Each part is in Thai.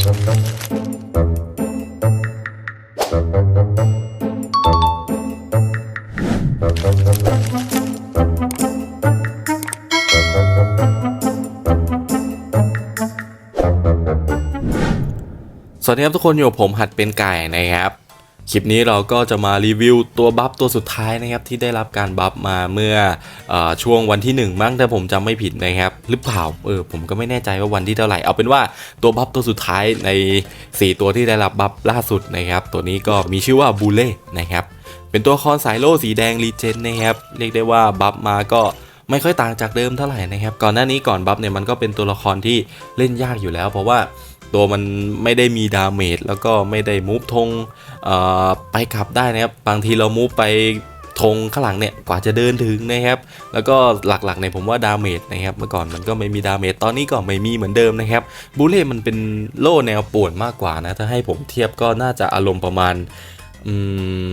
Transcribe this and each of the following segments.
สวัสดีครับทุกคนอยู่ผมหัดเป็นไก่นะครับ คลิปนี้เราก็จะมารีวิวตัวบัฟตัวสุดท้ายนะครับที่ได้รับการบัฟมาเมื่ออช่วงวันที่ 1 มั้งถ้าผมจำไม่ผิดนะครับหรือเปล่าเออผมก็ไม่แน่ใจว่าวันที่เท่าไหร่เอาเป็นว่าตัวบัฟตัวสุดท้ายใน 4 ตัวที่ได้รับบัฟล่าสุดนะครับตัวนี้ก็มีชื่อว่าบูเล่นะครับเป็นตัวละคอนสายโล่สีแดงรีเจนนะครับเรียกได้ว่าบัฟมาก็ไม่ค่อยต่างจากเดิมเท่าไหร่นะครับก่อนหน้านี้ก่อนบัฟเนี่ยมันก็เป็นตัวละครที่เล่นยากอยู่แล้ว เพราะว่า ตัวมันไม่ได้มีดาเมจแล้วก็ไม่ได้มูฟธงไปกลับได้นะครับ บางทีเรามูฟไปธงข้างหลังเนี่ยกว่าจะเดินถึงนะครับ แล้วก็หลักๆเนี่ยผมว่าดาเมจนะครับเมื่อก่อนมันก็ไม่มีดาเมจตอนนี้ก็ไม่มีเหมือนเดิมนะครับบูเล่มันเป็นโล่แนวป่วนมากกว่านะถ้าให้ผมเทียบก็น่าจะอารมณ์ประมาณอืม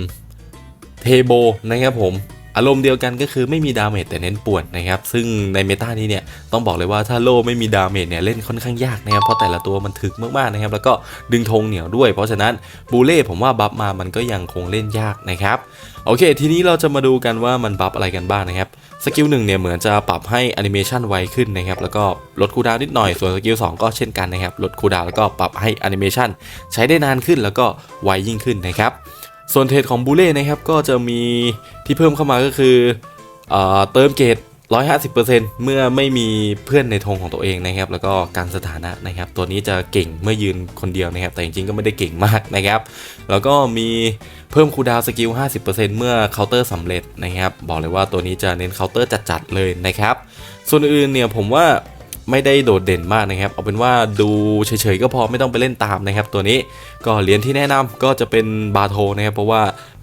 เทโบนะครับผม อารมณ์เดียวกันก็คือไม่มีดาเมจแต่เน้นป่วนนะครับ ซึ่งในเมตานี้เนี่ยต้องบอกเลยว่าถ้าโลไม่มีดาเมจเนี่ยเล่นค่อนข้างยากนะครับ เพราะแต่ละตัวมันถึกมากๆนะครับ แล้วก็ดึงธงเหนียวด้วย เพราะฉะนั้นบูเล่ผมว่าบัฟมามันก็ยังคงเล่นยากนะครับโอเค ทีนี้เราจะมาดูกันว่ามันบัฟอะไรกันบ้างนะครับสกิลหนึ่งเนี่ยเหมือนจะปรับให้แอนิเมชันไวขึ้นนะครับแล้วก็ลดคูดาวนิดหน่อยส่วนสกิล2ก็เช่นกันนะครับลดคูดาวแล้วก็ปรับให้แอนิเมชันใช้ได้นานขึ้นแล้วก็ไวยิ่งขึ้นนะครับ ส่วนเทรดของบูเล่นะครับก็จะมีที่เพิ่มเข้ามาก็คือเอเติมเกรด150%เมื่อไม่มีเพื่อนในธงของตัวเองนะครับ แล้วก็การสถานะนะครับ ตัวนี้จะเก่งเมื่อยืนคนเดียวนะครับ แต่จริงๆก็ไม่ได้เก่งมากนะครับ แล้วก็มีเพิ่มคูดาวสกิล 50%เมื่อเคาน์เตอร์สำเร็จนะครับ บอกเลยว่าตัวนี้จะเน้นเคาน์เตอร์จัดๆเลยนะครับ ส่วนอื่นเนี่ยผมว่า ไม่ได้โดดเด่นมากนะครับ เอาเป็นว่าดูเฉยๆก็พอไม่ต้องไปเล่นตามนะครับ ตัวนี้ก็เหรียญที่แนะนำก็จะเป็นบาโทนะครับ เพราะว่า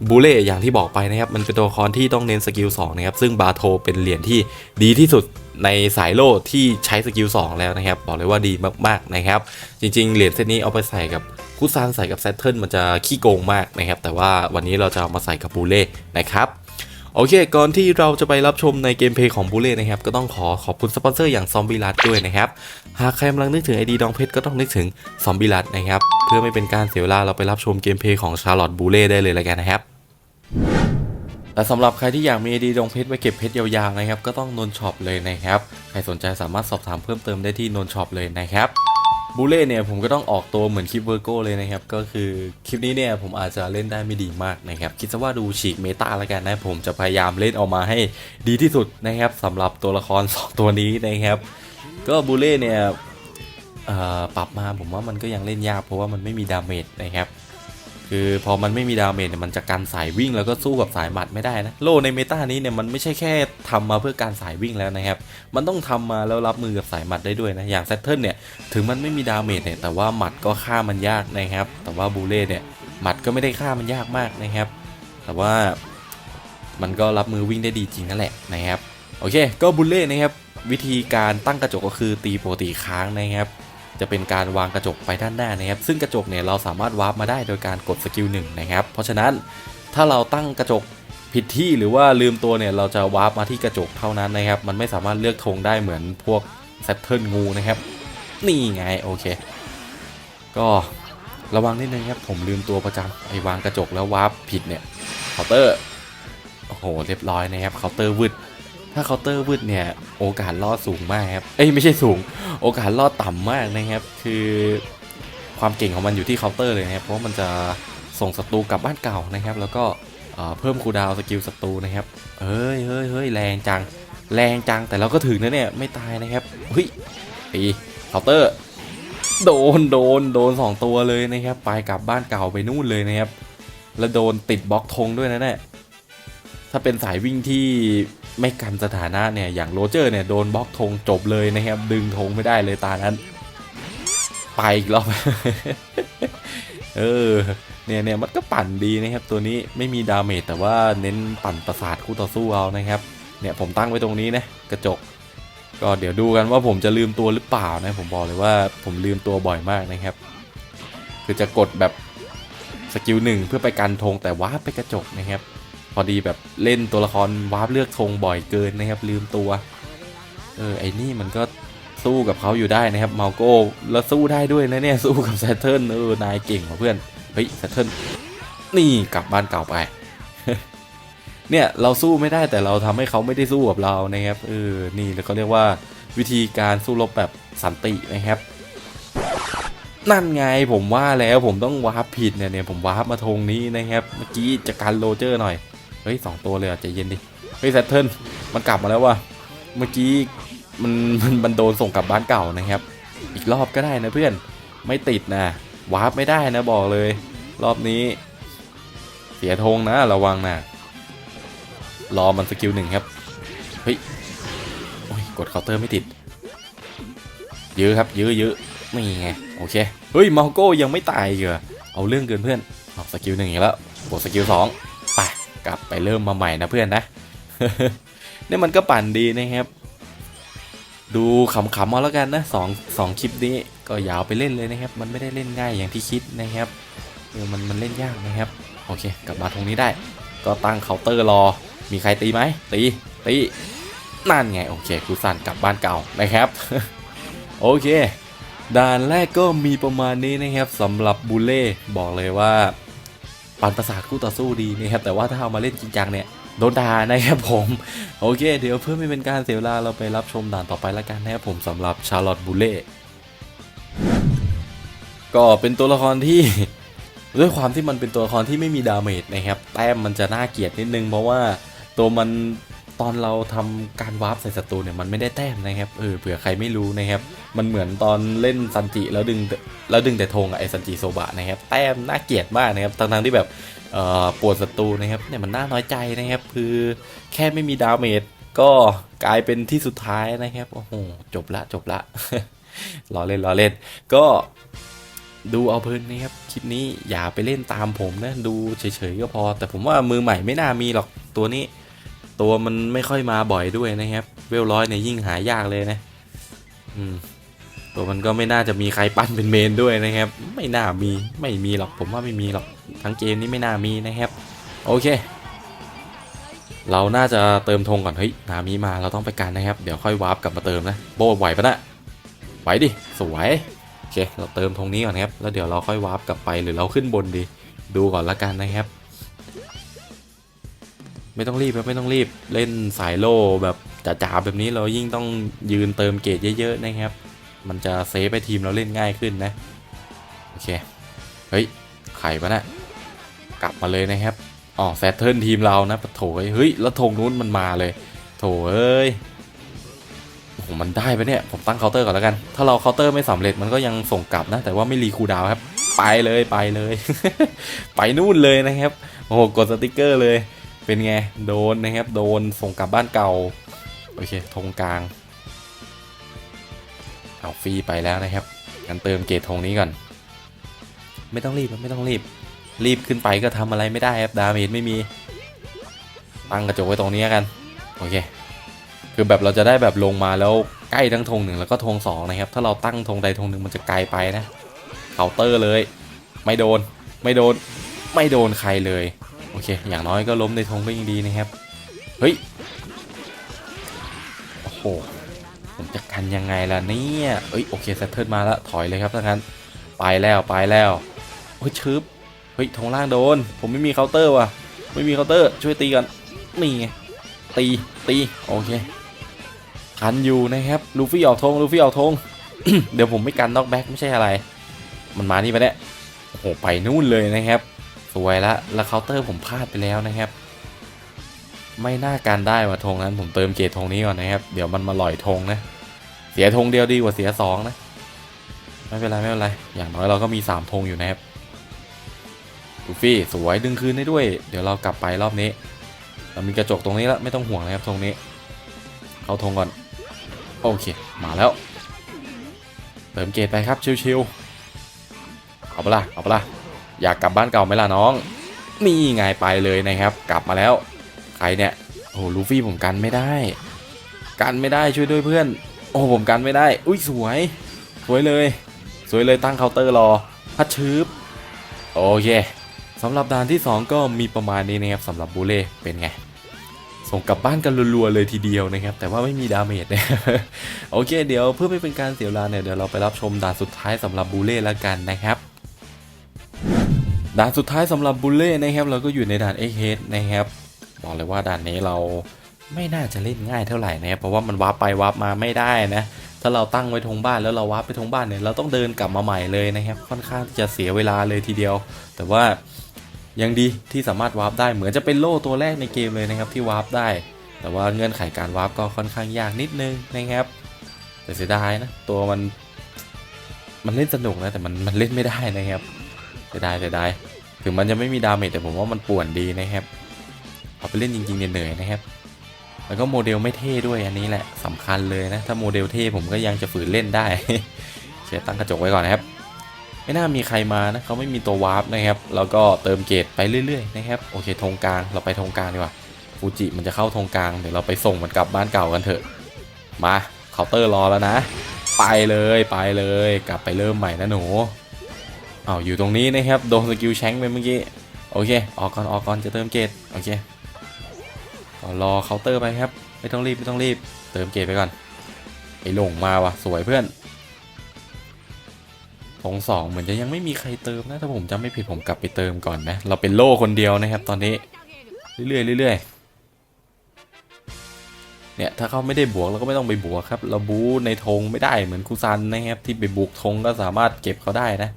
บูเล่อย่างที่บอกไปนะครับ มันเป็นตัวละครที่ต้องเน้นสกิล2นะครับ ซึ่งบาโทเป็นเหรียญที่ดีที่สุดในสายโล่ที่ใช้สกิล2แล้วนะครับ บอกเลยว่าดีมากๆนะครับ จริงๆ เหรียญเซตนี้เอาไปใส่กับคุซานใส่กับแซตเทิลมันจะขี้โกงมากนะครับ แต่ว่าวันนี้เราจะเอามาใส่กับบูเล่นะครับ โอเค ก่อนที่เราจะไปรับชมในเกมเพลย์ของบูเล่นะครับ ก็ต้องขอขอบคุณสปอนเซอร์อย่างซอมบี้รัดด้วยนะครับ หากใครกำลังนึกถึงไอดีดองเพชรก็ต้องนึกถึงซอมบี้รัดนะครับ เพื่อไม่เป็นการเสียเวลาเราไปรับชมเกมเพลย์ของชาร์ลอตบูเล่ได้เลยแล้วกันนะครับและสำหรับใครที่อยากมีไอดีดองเพชรไว้เก็บเพชรยาวๆนะครับ ก็ต้องนนช็อปเลยนะครับ ใครสนใจสามารถสอบถามเพิ่มเติมได้ที่นนช็อปเลยนะครับ บูเล่เนี่ยผมก็ต้องออกตัวเหมือนคลิปเวอร์โก้เลยนะครับ ก็คือคลิปนี้เนี่ยผมอาจจะเล่นได้ไม่ดีมากนะครับ คิดซะว่าดูฉีกเมตาแล้วกันนะผมจะพยายามเล่นออกมาให้ดีที่สุดนะครับสำหรับตัวละคร 2 ตัวนี้นะครับ ก็บูเล่เนี่ยปรับมาผมว่ามันก็ยังเล่นยากเพราะว่ามันไม่มีดาเมจนะครับ คือพอมันไม่มีดาเมจเนี่ยมันจะกันสายวิ่งแล้วก็สู้กับสายหมัดไม่ได้นะโลในเมตานี้เนี่ยมันไม่ใช่แค่ทำมาเพื่อการสายวิ่งแล้วนะครับ มันต้องทำมาแล้วรับมือกับสายหมัดได้ด้วยนะอย่างแซตเทิลเนี่ยถึงมันไม่มีดาเมจเนี่ยแต่ว่าหมัดก็ฆ่ามันยากนะครับ แต่ว่าบูเล่เนี่ยหมัดก็ไม่ได้ฆ่ามันยากมากนะครับ แต่ว่ามันก็รับมือวิ่งได้ดีจริงนั่นแหละนะครับโอเค ก็บูเล่นะครับวิธีการตั้งกระจกก็คือตีปกติค้างนะครับ จะเป็นการวางกระจกไปด้านหน้านะครับ ซึ่งกระจกเนี่ยเราสามารถวาร์ปมาได้โดยการกดสกิลหนึ่งนะครับ เพราะฉะนั้นถ้าเราตั้งกระจกผิดที่หรือว่าลืมตัวเนี่ยเราจะวาร์ปมาที่กระจกเท่านั้นนะครับ มันไม่สามารถเลือกธงได้เหมือนพวกแซตเทิลงูนะครับ นี่ไงโอเค ก็ระวังนิดนึงครับผมลืมตัวประจำไอ้วางกระจกแล้ววาร์ปผิดเนี่ยเคาน์เตอร์โอ้โหเรียบร้อยนะครับเคาน์เตอร์วืด ถ้าเคาน์เตอร์วืดเนี่ยโอกาสรอดสูงมากครับเอ้ยไม่ใช่สูง โอกาสรอดต่ำมากนะครับ คือความเก่งของมันอยู่ที่เคาน์เตอร์เลยนะครับเพราะมันจะส่งศัตรูกลับบ้านเก่านะครับ แล้วก็เพิ่มคูดาวสกิลศัตรูนะครับเฮ้ยเฮ้ยเฮ้ยแรงจังแรงจังแต่เราก็ถึงนะเนี่ยไม่ตายนะครับเฮ้ยตีเคาน์เตอร์โดนโดนโดนสองตัวเลยนะครับ ไปกลับบ้านเก่าไปนู่นเลยนะครับ แล้วโดนติดบล็อกธงด้วยนะเนี่ยถ้าเป็นสายวิ่งที่ ไม่กันสถานะเนี่ยอย่างโรเจอร์เนี่ยโดนบล็อกธงจบเลยนะครับ ดึงธงไม่ได้เลยตานั้น ไปอีกรอบ เออเนี่ยเนี่ยมันก็ปั่นดีนะครับ ตัวนี้ไม่มีดาเมจแต่ว่าเน้นปั่นประสาทคู่ต่อสู้เอานะครับ เนี่ยผมตั้งไว้ตรงนี้นะกระจก ก็เดี๋ยวดูกันว่าผมจะลืมตัวหรือเปล่านะ ผมบอกเลยว่าผมลืมตัวบ่อยมากนะครับ คือจะกดแบบสกิลหนึ่งเพื่อไปกันธงแต่วาไปกระจกนะครับ พอดีแบบเล่นตัวละครวาร์ปเลือกธงบ่อยเกินนะครับลืมตัว เออไอ้นี่มันก็สู้กับเขาอยู่ได้นะครับเมาโก้แล้วสู้ได้ด้วยนะเนี่ยสู้กับแซทเทิลเออนายเก่งว่าเพื่อนเฮ้ยแซทเทิลนี่กลับบ้านเก่าไป เนี่ยเราสู้ไม่ได้แต่เราทำให้เขาไม่ได้สู้กับเรานะครับเออนี่แล้วเขาเรียกว่าวิธีการสู้รบแบบสันตินะครับ นั่นไงผมว่าแล้วผมต้องวาร์ปผิดเนี่ยเนี่ยผมวาร์ปมาทงนี้นะครับ เมื่อกี้จะการโรเจอร์หน่อย เฮ้ยสองตัวเลยอะใจเย็นดิ เฮ้ยแซทเทิลมันกลับมาแล้วว่ะ เมื่อกี้มันมันมันโดนส่งกลับบ้านเก่านะครับ อีกรอบก็ได้นะเพื่อน ไม่ติดนะวาร์ปไม่ได้นะบอกเลย รอบนี้ เสียธงนะระวังนะ รอมันสกิลหนึ่งครับ เฮ้ยโอ้ยกดเคาน์เตอร์ไม่ติด ยื้อครับ ยื้อยื้อนี่ไง โอเค เฮ้ยมาโก้ยังไม่ตายอีกเหรอเอาเรื่องเกินเพื่อนออกสกิลหนึ่งอีกแล้วกดสกิลสอง กลับไปเริ่มมาใหม่นะเพื่อนนะนี่มันก็ปั่นดีนะครับ ดูขำๆเอาแล้วกันนะสองสองคลิปนี้ก็ยาวไปเล่นเลยนะครับ มันไม่ได้เล่นง่ายอย่างที่คิดนะครับเออมันมันเล่นยากนะครับ โอเค กลับมาตรงนี้ได้ ก็ตั้งเคาน์เตอร์รอ มีใครตีไหมตีตีนั่นไงโอเคกูสั่นกลับบ้านเก่านะครับ โอเคด่านแรกก็มีประมาณนี้นะครับสำหรับบูเล่บอกเลยว่า ปันประสาทคู่ต่อสู้ดีนะครับแต่ว่าถ้าเอามาเล่นจริงจังเนี่ยโดนด่านะครับผมโอเค เดี๋ยวเพื่อไม่เป็นการเสียเวลาเราไปรับชมด่านต่อไปแล้วกันนะครับผมสำหรับชาร์ลอตบูเล่ก็เป็นตัวละครที่ด้วยความที่มันเป็นตัวละครที่ไม่มีดาเมจนะครับแต้มมันจะน่าเกลียดนิดนึงเพราะว่าตัวมัน ตอนเราทำการวาร์ปใส่ศัตรูเนี่ยมันไม่ได้แต้มนะครับเออเผื่อใครไม่รู้นะครับ มันเหมือนตอนเล่นซันจิแล้วดึงแล้วดึงแต่ธงอะไอซันจิโซบะนะครับแต้มน่าเกลียดมากนะครับทั้งๆที่แบบเอ่อปวดศัตรูนะครับเนี่ยมันน่าน้อยใจนะครับ คือแค่ไม่มีดาเมจก็กลายเป็นที่สุดท้ายนะครับโอ้โหจบละจบละล้อเล่นล้อเล่น ก็ดูเอาเพลินนะครับคลิปนี้อย่าไปเล่นตามผมนะดูเฉยๆก็พอ แต่ผมว่ามือใหม่ไม่น่ามีหรอกตัวนี้ ตัวมันไม่ค่อยมาบ่อยด้วยนะครับ เวลร้อยเนี่ยยิ่งหายากเลยนะ อืม ตัวมันก็ไม่น่าจะมีใครปั้นเป็นเมนด้วยนะครับ ไม่น่ามี ไม่มีหรอก ผมว่าไม่มีหรอก ทั้งเกมนี้ไม่น่ามีนะครับ โอเค เราน่าจะเติมธงก่อน เฮ้ย นามีมา เราต้องไปกันนะครับ เดี๋ยวค่อยวาร์ปกลับมาเติมนะ โบไหวปะนะไหวดิ สวย โอเค เราเติมตรงนี้ก่อนครับ แล้วเดี๋ยวเราค่อยวาร์ปกลับไป หรือเราขึ้นบนดี ดูก่อนละกันนะครับ ไม่ต้องรีบครับไม่ต้องรีบเล่นสายโล่แบบจ๋าๆแบบนี้เรายิ่งต้องยืนเติมเกรดเยอะๆนะครับ มันจะเซฟไปทีมเราเล่นง่ายขึ้นนะ โอเค เฮ้ยไข่ปะนะกลับมาเลยนะครับอ๋อแซทเทิลทีมเรานะปะโถเอ้ยเฮ้ยแล้วธงนู้นมันมาเลย โถเอ้ยโอ้โหมันได้ปะเนี่ย ผมตั้งเคาน์เตอร์ก่อนแล้วกัน ถ้าเราเคาน์เตอร์ไม่สำเร็จมันก็ยังส่งกลับนะ แต่ว่าไม่รีคูดาวครับ ไปเลยไปเลย ไปนู่นเลยนะครับ โอ้โหกดสติกเกอร์เลย เป็นไง โดนนะครับ โดนส่งกลับบ้านเก่า โอเคธงกลาง เอาฟรีไปแล้วนะครับงั้นเติมเกรดธงนี้ก่อน ไม่ต้องรีบไม่ต้องรีบ รีบขึ้นไปก็ทำอะไรไม่ได้ครับดาเมจไม่มีตั้งกระจกไว้ตรงนี้กันโอเค คือแบบเราจะได้แบบลงมาแล้วใกล้ทั้งธงหนึ่งแล้วก็ธงสองนะครับ ถ้าเราตั้งธงใดธงหนึ่งมันจะไกลไปนะเคาน์เตอร์เลย ไม่โดน ไม่โดน ไม่โดนใครเลย โอเค อย่างน้อยก็ล้มในธงก็ยังดีนะครับ เฮ้ย โอ้โห ผมจะกันยังไงล่ะเนี่ยเอ้ย โอเคแซตเทิลมาแล้วถอยเลยครับถ้างั้น ไปแล้วไปแล้วเฮ้ยชึบ เฮ้ยธงล่างโดน ผมไม่มีเคาน์เตอร์ว่ะ ไม่มีเคาน์เตอร์ ช่วยตีกันนี่ไง ตี ตี โอเคทันอยู่นะครับ ลูฟี่ออกธง ลูฟี่ออกธง เดี๋ยวผมไม่กันน็อกแบ็กไม่ใช่อะไร มันมานี่ไปเนี่ยโอ้โห ไปนู่นเลยนะครับ สวยละแล้วเคาน์เตอร์ผมพลาดไปแล้วนะครับ ไม่น่าการได้ว่ะธงนั้นผมเติมเกรดธงนี้ก่อนนะครับ เดี๋ยวมันมาลอยธงนะ เสียธงเดียวดีกว่าเสียสองนะ ไม่เป็นไรไม่เป็นไร อย่างน้อยเราก็มีสามธงอยู่นะครับลูฟี่สวยดึงคืนได้ด้วย เดี๋ยวเรากลับไปรอบนี้ เรามีกระจกตรงนี้แล้วไม่ต้องห่วงนะครับตรงนี้ เข้าธงก่อน โอเค มาแล้ว เติมเกตไปครับชิวๆเอาปะล่ะเอาปะล่ะ อยากกลับบ้านเก่าไหมล่ะน้อง นี่ไงไปเลยนะครับ กลับมาแล้ว ใครเนี่ย โอ้ลูฟี่ผมกันไม่ได้ กันไม่ได้ช่วยด้วยเพื่อน โอ้ผมกันไม่ได้ อุ้ยสวย สวยเลย สวยเลยตั้งเคาน์เตอร์รอพัดชืบโอเคสำหรับด่านที่ 2 ก็มีประมาณนี้นะครับสำหรับบูเล่เป็นไงส่งกลับบ้านกันรัวๆเลยทีเดียวนะครับ แต่ว่าไม่มีดาเมจนะโอเค เดี๋ยวเพื่อไม่เป็นการเสียเวลาเนี่ยเดี๋ยวเราไปรับชมด่านสุดท้ายสำหรับบูเล่แล้วกันนะครับ ด่านสุดท้ายสำหรับบูเล่นะครับเราก็อยู่ในด่านเอ็กเฮดนะครับบอกเลยว่าด่านนี้เราไม่น่าจะเล่นง่ายเท่าไหร่นะครับเพราะว่ามันวาร์ปไปวาร์ปมาไม่ได้นะถ้าเราตั้งไว้ทงบ้านแล้วเราวาร์ปไปทงบ้านเนี่ยเราต้องเดินกลับมาใหม่เลยนะครับค่อนข้างที่จะเสียเวลาเลยทีเดียว แต่ว่ายังดีที่สามารถวาร์ปได้เหมือนจะเป็นโล่ตัวแรกในเกมเลยนะครับที่วาร์ปได้ แต่ว่าเงื่อนไขการวาร์ปก็ค่อนข้างยากนิดนึงนะครับแต่เสียดายนะตัวมันมันเล่นสนุกนะแต่มันมันเล่นไม่ได้นะครับ สียดายเสียดายถึงมันจะไม่มีดาเมจแต่ผมว่ามันป่วนดีนะครับเอาไปเล่นจริงๆเหนื่อยนะครับ แล้วก็โมเดลไม่เท่ด้วยอันนี้แหละสำคัญเลยนะ ถ้าโมเดลเท่ผมก็ยังจะฝืนเล่นได้เชียตั้งกระจกไว้ก่อนนะครับ ไม่น่ามีใครมานะเขาไม่มีตัววาร์ปนะครับ แล้วก็เติมเกรดไปเรื่อยๆนะครับ โอเคธงกลางเราไปธงกลางดีกว่าฟูจิมันจะเข้าธงกลางเดี๋ยวเราไปส่งมันกลับบ้านเก่ากันเถอะ มาเคาน์เตอร์รอแล้วนะ ไปเลยไปเลย กลับไปเริ่มใหม่นะหนู เอาอยู่ตรงนี้นะครับ โดนสกิลแชงไปเมื่อกี้ โอเค ออกก่อนออกก่อนจะเติมเกตโอเคก็รอเคาน์เตอร์ไปครับ ไม่ต้องรีบไม่ต้องรีบ เติมเกตไปก่อน ไอ้หลงมาวะสวยเพื่อนทงสองเหมือนจะยังไม่มีใครเติมนะถ้าผมจำไม่ผิดผมกลับไปเติมก่อนนะ เราเป็นโล่คนเดียวนะครับ ตอนนี้ เรื่อยๆเรื่อยๆเนี่ยถ้าเขาไม่ได้บวกเราก็ไม่ต้องไปบวกครับ เราบูในธงไม่ได้เหมือนคูซันนะครับที่ไปบุกธงก็สามารถเก็บเขาได้นะ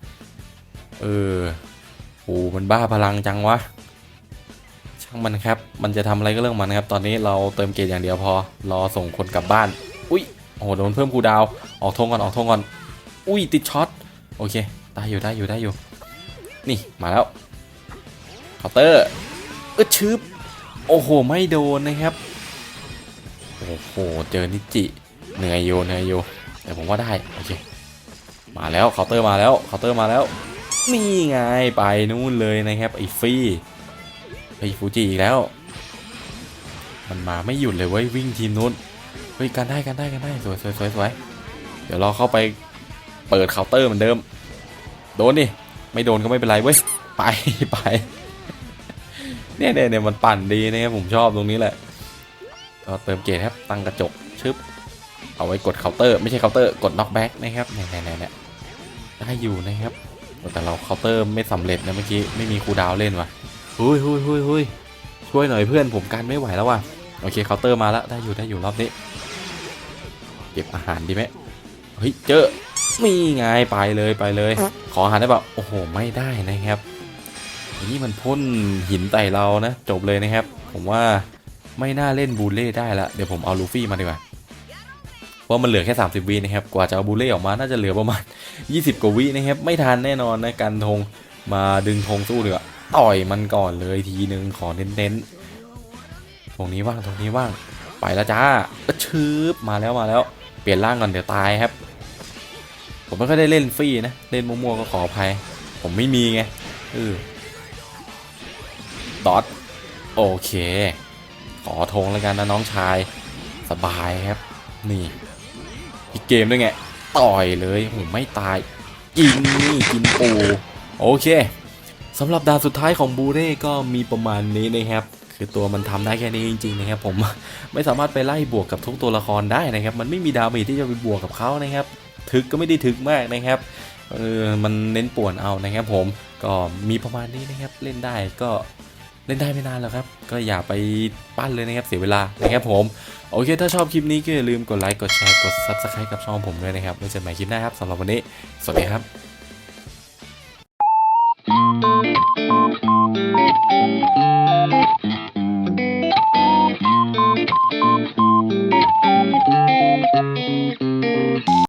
เออโอ้มันบ้าพลังจังวะ ช่างมันครับ มันจะทำอะไรก็เรื่องมันครับ ตอนนี้เราเติมเกจอย่างเดียวพอ รอส่งคนกลับบ้าน อุ้ย โอ้โห โดนเพิ่มคูดาว ออกธงก่อน ออกธงก่อน อุ้ย ติดช็อต โอเค ได้อยู่ ได้อยู่ ได้อยู่ นี่ มาแล้วเคาน์เตอร์เออชึบโอ้โห ไม่โดนนะครับ โอ้โห เจอนิจิ เหนื่อยโยเหนื่อยโยแต่ผมว่าได้ โอเค มาแล้วเคาน์เตอร์มาแล้วเคาน์เตอร์มาแล้ว นี่ไงไปนู่นเลยนะครับไอ้ฟรีไอ้ฟูจิอีกแล้ว มันมาไม่หยุดเลยเว้ยวิ่งทีมนู้นเฮ้ยกันได้กันได้กันได้สวยสวยสวยสวยเดี๋ยวเราเข้าไปเปิดเคาน์เตอร์เหมือนเดิม โดนดิไม่โดนก็ไม่เป็นไรเว้ยไปไปเนี่ยเนี่ยเนี่ยมันปั่นดีนะครับผมชอบตรงนี้แหละก็เติมเกจครับตั้งกระจกชึบเอาไว้กดเคาน์เตอร์ ไม่ใช่เคาน์เตอร์กดน็อกแบ็กนะครับเนี่ยเนี่ยเนี่ยได้อยู่นะครับ แต่เราเคาน์เตอร์ไม่สำเร็จนะเมื่อกี้ไม่มีคูลดาวน์เล่นว่ะหุยหุยหุยหุยช่วยหน่อยเพื่อนผมกันไม่ไหวแล้วว่ะโอเคเคาน์เตอร์มาแล้วได้อยู่ได้อยู่รอบนี้เก็บอาหารดีไหมเฮ้ยเจอนี่ไงไปเลยไปเลย ขออาหารได้เปล่าโอ้โหไม่ได้นะครับนี่มันพ่นหินใส่เรานะ จบเลยนะครับ ผมว่าไม่น่าเล่นบูเล่ได้ละเดี๋ยวผมเอาลูฟี่มาดีกว่า เพราะมันเหลือแค่ 30 วินะครับ กว่าจะเอาบูเล่ออกมาน่าจะเหลือประมาณ 20 กว่าวินะครับ ไม่ทันแน่นอนนะกันธงมาดึงธงสู้เดือต่อยมันก่อนเลยทีนึงขอเน้นๆตรงนี้ว่างตรงนี้ว่าง ไปแล้วจ้าก็ชืบมาแล้วมาแล้ว เปลี่ยนร่างก่อนเดี๋ยวตายครับ ผมไม่ค่อยได้เล่นฟรีนะ เล่นมั่วๆก็ขออภัย ผมไม่มีไงเออดอทโอเค ขอธงแล้วกันนะน้องชาย สบายครับ นี่ อีกเกมด้วยไง ต่อยเลยโหไม่ตาย กินนี่กินปู โอเคสำหรับดาวสุดท้ายของบูเร่ก็มีประมาณนี้นะครับ คือตัวมันทำได้แค่นี้จริงๆนะครับผมไม่สามารถไปไล่บวกกับทุกตัวละครได้นะครับ มันไม่มีดาเมจที่จะไปบวกกับเขานะครับ ถึกก็ไม่ได้ถึกมากนะครับเออมันเน้นป่วนเอานะครับผมก็มีประมาณนี้นะครับเล่นได้ก็ เล่นได้ไม่นานแล้วครับ ก็อย่าไปปั้นเลยนะครับเสียเวลานะครับผม โอเค ถ้าชอบคลิปนี้ก็อย่าลืมกดไลค์กดแชร์กด Subscribe กับช่องผมด้วยนะครับไว้เจอกันใหม่คลิปหน้าครับสำหรับวันนี้ สวัสดีครับ